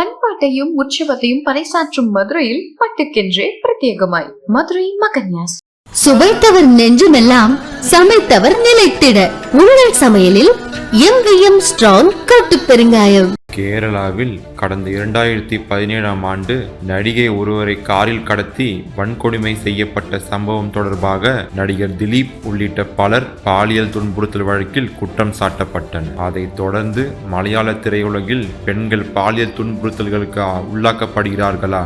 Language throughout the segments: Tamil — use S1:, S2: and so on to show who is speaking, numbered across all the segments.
S1: பண்பாட்டையும் உற்சவத்தையும் பறைசாற்றும் மதுரையில் பட்டுக்கென்றே பிரத்யேகமாய். மதுரை மகன்யாஸ்.
S2: சுவைத்தவர் நெஞ்சுமெல்லாம் சமைத்தவர் நிலைத்திட. உங்கள் சமையலில் எம் ஸ்ட்ராங் கட்டு பெருங்காயம்
S3: கேரளாவில் கடந்த இரண்டாயிரத்தி பதினேழாம் ஆண்டு நடிகை ஒருவரை காரில் கடத்தி வன்கொடுமை செய்யப்பட்ட சம்பவம் தொடர்பாக நடிகர் திலீப் உள்ளிட்ட பலர் பாலியல் துன்புறுத்தல் வழக்கில் குற்றம் சாட்டப்பட்டனர். அதைத் தொடர்ந்து மலையாள திரையுலகில் பெண்கள் பாலியல் துன்புறுத்தல்களுக்கு உள்ளாக்கப்படுகிறார்களா?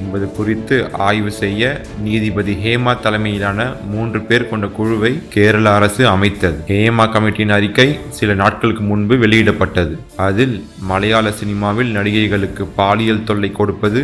S3: என்பது குறித்து ஆய்வு செய்ய நீதிபதி ஹேமா தலைமையிலான மூன்று பேர் கொண்ட குழுவை கேரள அரசு அமைத்தது. ஹேமா கமிட்டியின் அறிக்கை சில நாட்களுக்கு முன்பு வெளியிடப்பட்டது. அதில் மலையாள சினிமாவில் நடிகைகளுக்கு பாலியல் தொல்லை கொடுப்பது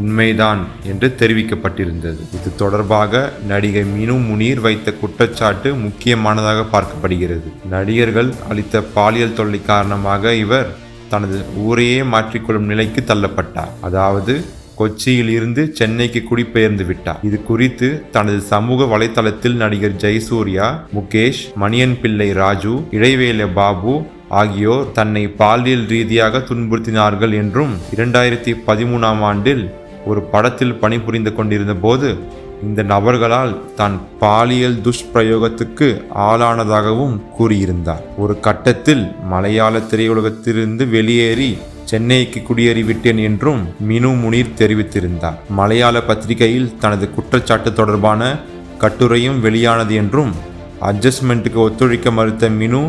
S3: உண்மைதான் என்று தெரிவிக்கப்பட்டிருந்தது. இது தொடர்பாக நடிகை மினு முனீர் வைத்த குற்றச்சாட்டு முக்கியமானதாக பார்க்கப்படுகிறது. நடிகர்கள் அளித்த பாலியல் தொல்லை காரணமாக இவர் தனது ஊரையே மாற்றிக்கொள்ளும் நிலைக்கு தள்ளப்பட்டார். அதாவது கொச்சியில் இருந்து சென்னைக்கு குடிபெயர்ந்து விட்டார். இது குறித்து தனது சமூக வலைதளத்தில் நடிகர் ஜெயசூர்யா முகேஷ் மணியன் பிள்ளை ராஜு இடைவேல பாபு ஆகியோர் தன்னை பாலியல் ரீதியாக துன்புறுத்தினார்கள் என்றும் இரண்டாயிரத்தி பதிமூணாம் ஆண்டில் ஒரு படத்தில் பணிபுரிந்து கொண்டிருந்த போது இந்த நபர்களால் தான் பாலியல் துஷ்பிரயோகத்துக்கு ஆளானதாகவும் கூறியிருந்தார். ஒரு கட்டத்தில் மலையாள திரையுலகத்திலிருந்து வெளியேறி சென்னைக்கு குடியேறிவிட்டேன் என்றும் மினு முனீர் தெரிவித்திருந்தார். மலையாள பத்திரிகையில் தனது குற்றச்சாட்டு தொடர்பான கட்டுரையும் வெளியானது என்றும் அட்ஜஸ்ட்மெண்ட்டுக்கு ஒத்துழைக்க மறுத்த மினு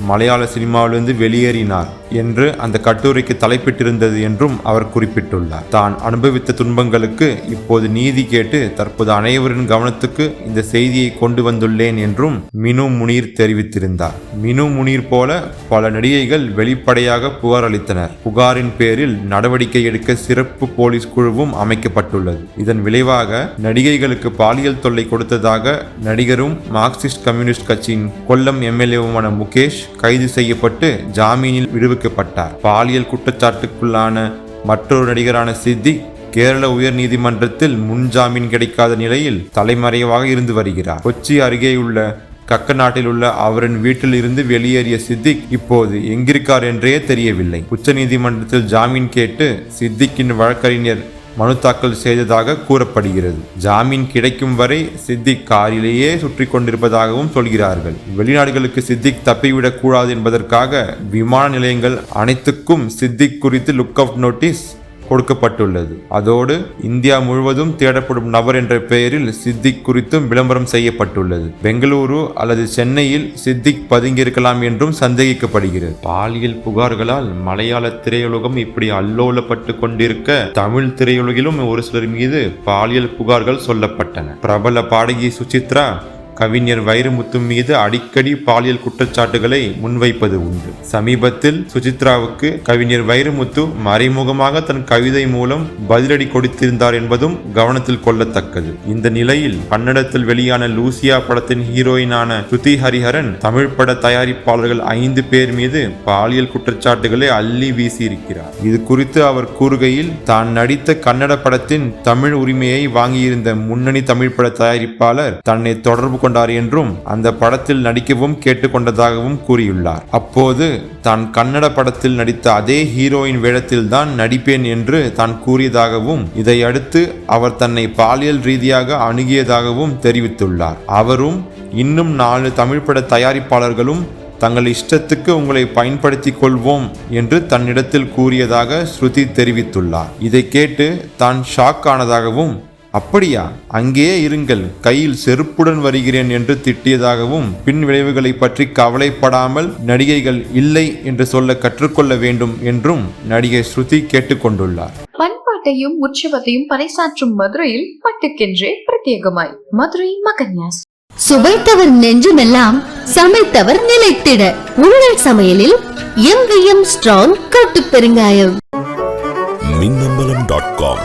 S3: மலையாள சினிமாவிலிருந்து வெளியேறினார் என்று அந்த கட்டுரைக்கு தலைப்பிட்டிருந்தது என்றும் அவர் குறிப்பிட்டுள்ளார். தான் அனுபவித்த துன்பங்களுக்கு இப்போது நீதி கேட்டு தற்போது அனைவரின் கவனத்துக்கு இந்த செய்தியை கொண்டு வந்துள்ளேன் என்றும் மினு முனீர் தெரிவித்திருந்தார். மினு முனீர் போல பல நடிகைகள் வெளிப்படையாக புகார் அளித்தனர். புகாரின் பேரில் நடவடிக்கை எடுக்க சிறப்பு போலீஸ் குழுவும் அமைக்கப்பட்டுள்ளது. இதன் விளைவாக நடிகைகளுக்கு பாலியல் தொல்லை கொடுத்ததாக நடிகரும் மார்க்சிஸ்ட் கம்யூனிஸ்ட் கட்சியின் கொல்லம் எம்எல்ஏவுமான முகேஷ் கைது செய்யப்பட்டு ஜாமீனில் விடுவிக்கப்பட்டார். பாலியல் குற்றச்சாட்டுக்குள்ளான மற்றொரு நடிகரான சித்திக் கேரள உயர் நீதிமன்றத்தில் முன்ஜாமீன் கிடைக்காத நிலையில் தலைமறைவாக இருந்து வருகிறார். கொச்சி அருகேயுள்ள கக்கநாட்டில் உள்ள அவரின் வீட்டில் இருந்து வெளியேறிய சித்திக் இப்போது எங்கிருக்கார் என்றே தெரியவில்லை. உச்சநீதிமன்றத்தில் ஜாமீன் கேட்டு சித்திக்கின் வழக்கறிஞர் மனு தாக்கல் செய்ததாக கூறப்படுகிறது. ஜாமீன் கிடைக்கும் வரை சித்திக் காரிலேயே சுற்றி கொண்டிருப்பதாகவும் சொல்கிறார்கள். வெளிநாடுகளுக்கு சித்திக் தப்பிவிடக் கூடாது என்பதற்காக விமான நிலையங்கள் அனைத்துக்கும் சித்திக் குறித்து லுக் அவுட் நோட்டீஸ் கொடுக்கப்பட்டுள்ளது. அதோடு இந்தியா முழுவதும் தேடப்படும் நபர் என்ற பெயரில் சித்திக் குறித்தும் விளம்பரம் செய்யப்பட்டுள்ளது. பெங்களூரு அல்லது சென்னையில் சித்திக் பதுங்கியிருக்கலாம் என்றும் சந்தேகிக்கப்படுகிறது. பாலியல் புகார்களால் மலையாள திரையுலகம் இப்படி அல்லோலப்பட்டு கொண்டிருக்க தமிழ் திரையுலகிலும் ஒரு சிலர் மீது பாலியல் புகார்கள் சொல்லப்பட்டன. பிரபல பாடகி சுசித்ரா கவிஞர் வைரமுத்து மீது அடிக்கடி பாலியல் குற்றச்சாட்டுகளை முன்வைப்பது உண்டு. சமீபத்தில் சுசித்ராவுக்கு கவிஞர் வைரமுத்து மறைமுகமாக தன் கவிதை மூலம் பதிலடி கொடுத்திருந்தார் என்பதும் கவனத்தில் கொள்ளத்தக்கது. இந்த நிலையில் கன்னடத்தில் வெளியான லூசியா படத்தின் ஹீரோயினான ஸ்ருதி ஹரிஹரன் தமிழ் பட தயாரிப்பாளர்கள் ஐந்து பேர் மீது பாலியல் குற்றச்சாட்டுகளை அள்ளி வீசியிருக்கிறார். இது குறித்து அவர் கூறுகையில் தான் நடித்த கன்னட படத்தின் தமிழ் உரிமையை வாங்கியிருந்த முன்னணி தமிழ் பட தயாரிப்பாளர் தன்னை தொடர்பு கொண்டார் என்றும் அந்த படத்தில் நடிக்கவும் கேட்டுக்கொண்டதாகவும் கூறியுள்ளார். அப்போது தான் கன்னட படத்தில் நடித்த அதே ஹீரோயின் வேடத்தில் தான் நடிப்பேன் என்று தான் கூறியதாகவும் இதையடுத்து அவர் தன்னை பாலியல் ரீதியாக அணுகியதாகவும் தெரிவித்துள்ளார். அவரும் இன்னும் நாலு தமிழ் பட தயாரிப்பாளர்களும் தங்கள் இஷ்டத்துக்கு உங்களை பயன்படுத்தி கொள்வோம் என்று தன்னிடத்தில் கூறியதாக ஸ்ருதி தெரிவித்துள்ளார். இதை கேட்டு தான் ஷாக் ஆனதாகவும் அப்படியா? அங்கேயே இருங்கள். கையில் செருப்புடன் வருகிறேன் என்று திட்டியதாகவும் பின் விளைவுகளை பற்றி கவலைப்படாமல் நடிகைகள் இல்லை என்று சொல்ல கற்றுக்கொள்ள வேண்டும் என்றும் நடிகை ஸ்ருதி கேட்டுக்கொண்டுள்ளார்.
S1: பண்பாட்டையும் உற்சவத்தையும் பறைசாற்றும் மதுரையில் பட்டுக்கென்றே பிரத்யேகமாய். மதுரை மகன்யாஸ்.
S2: சுவைத்தவர் நெஞ்சுமெல்லாம் சமைத்தவர் நிலைத்திட. உங்கள் சமையலில் எங்கேயும் ஸ்ட்ராங் கட்டு பெருங்காயம்.
S4: Minnambalam dot com.